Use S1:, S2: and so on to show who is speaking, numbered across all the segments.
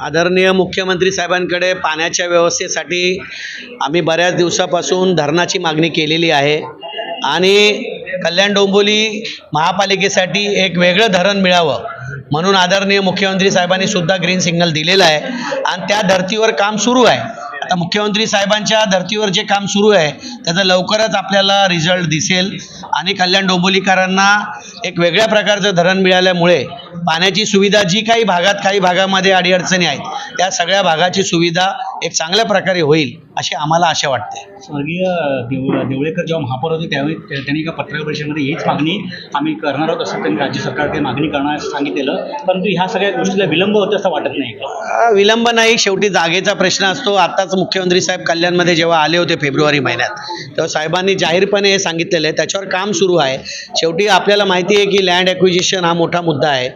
S1: आदरणीय मुख्यमंत्री साहेबांकडे पाण्याच्या व्यवस्थेसाठी आम्ही बऱ्याच दिवसापासून धरणाची मागणी केलेली आहे. आणि कल्याण डोंबोली महापालिकेसाठी एक वेगळं धरण मिळावं म्हणून आदरणीय मुख्यमंत्री साहेबांनी सुद्धा ग्रीन सिग्नल दिलेला आहे. आणि त्या धर्तीवर काम सुरू आहे. आता मुख्यमंत्री साहेबांच्या धर्तीवर जे काम सुरू आहे त्याचा लवकरच आपल्याला रिझल्ट दिसेल. आणि कल्याण डोंबोलीकरांना एक वेगळ्या प्रकारचं धरण मिळाल्यामुळे पाण्याची सुविधा जी काही भागात काही भागामध्ये अडीअडचणी आहेत त्या सगळ्या भागाची सुविधा एक चांगल्या प्रकारे होईल अशी आम्हाला आशा वाटते.
S2: स्वर्गीय देव देवळेकर जेव्हा महापौर होते त्यावेळी त्या- त्यांनी एका पत्रकार परिषदेमध्ये हीच मागणी आम्ही करणार आहोत असं त्यांनी राज्य सरकारकडे मागणी करणार असं सांगितलेलं. परंतु ह्या सगळ्या गोष्टीला विलंब होतो असं वाटत नाही.
S1: विलंब नाही. शेवटी जागेचा प्रश्न असतो. आताच मुख्यमंत्री साहेब कल्याणमध्ये जेव्हा आले होते फेब्रुवारी महिन्यात तेव्हा साहेबांनी जाहीरपणे हे सांगितलेलं आहे. त्याच्यावर काम सुरू आहे. शेवटी आपल्याला माहिती आहे की लँड ॲक्विजिशन हा मोठा मुद्दा आहे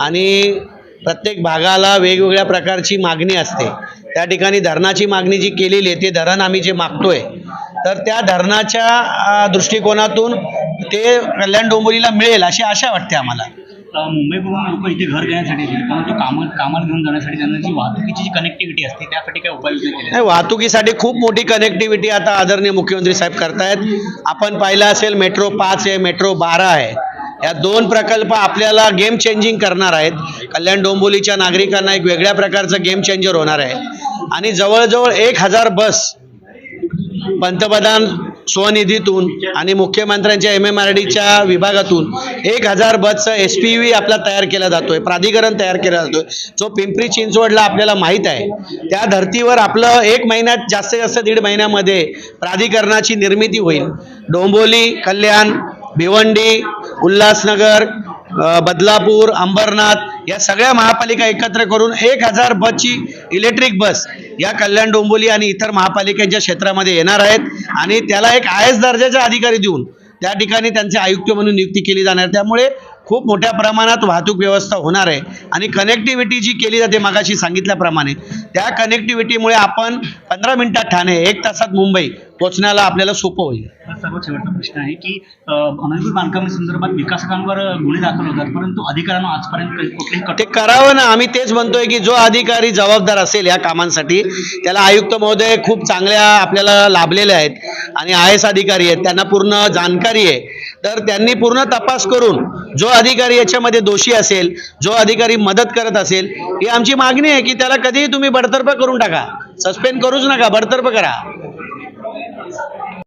S1: आणि प्रत्येक भागाला वेगवेगळ्या प्रकारची मागणी असते. त्या ठिकाणी धरणाची मागणी जी केलेली आहे ते धरण आम्ही जे मागतोय तर त्या धरणाच्या दृष्टिकोनातून ते कल्याण डोंबिवलीला मिळेल अशी आशा वाटते आम्हाला.
S2: मुंबईकडून लोक इथे घर घेण्यासाठी परंतु कामा कामाला घेऊन जाण्यासाठी त्यांना जी वाहतुकीची जी कनेक्टिव्हिटी असते त्यासाठी काय उपाययोजना
S1: नाही वाहतुकीसाठी खूप मोठी कनेक्टिव्हिटी आता आदरणीय मुख्यमंत्री साहेब करतायत. आपण पाहिलं असेल मेट्रो पाच आहे मेट्रो बारा आहे. या दोन प्रकल्प आपल्याला गेम चेंजिंग करणार आहेत. कल्याण डोंबिवलीच्या नागरिकांना एक वेगळ्या प्रकारचं गेम चेंजर होणार आहे. आणि जवळजवळ एक हजार बस पंतप्रधान स्वनिधीतून आणि मुख्यमंत्र्यांच्या एम एम आर डीच्या विभागातून एक हजार बसचं एस पी व्ही आपला तयार केला जातोय प्राधिकरण तयार केला जातोय. जो पिंपरी चिंचवडला आपल्याला माहीत आहे त्या धर्तीवर आपलं एक महिन्यात जास्तीत जास्त दीड महिन्यामध्ये प्राधिकरणाची निर्मिती होईल. डोंबोली कल्याण भिवंडी उल्हासनगर बदलापूर अंबरनाथ या सगळ्या महापालिका एकत्र करून एक हजार बसची इलेक्ट्रिक बस या कल्याण डोंबोली आणि इतर महापालिकेच्या क्षेत्रामध्ये येणार आहेत. आणि त्याला एक आय एस दर्जाचा अधिकारी देऊन त्या ठिकाणी त्यांचे आयुक्त म्हणून नियुक्ती केली जाणार. त्यामुळे खूप मोठ्या प्रमाणात वाहतूक व्यवस्था होणार आहे. आणि कनेक्टिव्हिटी जी केली जाते मागाशी सांगितल्याप्रमाणे त्या कनेक्टिव्हिटीमुळे आपण पंधरा मिनिटात ठाणे एक तासात मुंबई पोचण्याला आपल्याला सोपं होईल.
S2: सर्वात शेवटचा प्रश्न आहे की अनधिकृत बांधकामी संदर्भात विकासकांवर गुन्हे दाखल होतात परंतु अधिकाऱ्यांना आजपर्यंत कुठलीही
S1: ते करावं ना. आम्ही तेच म्हणतोय की जो अधिकारी जबाबदार असेल या कामांसाठी त्याला आयुक्त महोदय खूप चांगल्या आपल्याला लाभलेले आहेत आणि आय एस अधिकारी आहेत त्यांना पूर्ण जाणकारी आहे. तर त्यांनी पूर्ण तपास करून जो अधिकारी याच्यामध्ये दोषी असेल जो अधिकारी मदत करत असेल ही आमची मागणी आहे की त्याला कधीही तुम्ही बडतर्फ करून टाका. सस्पेंड करूच नका बडतर्फ करा.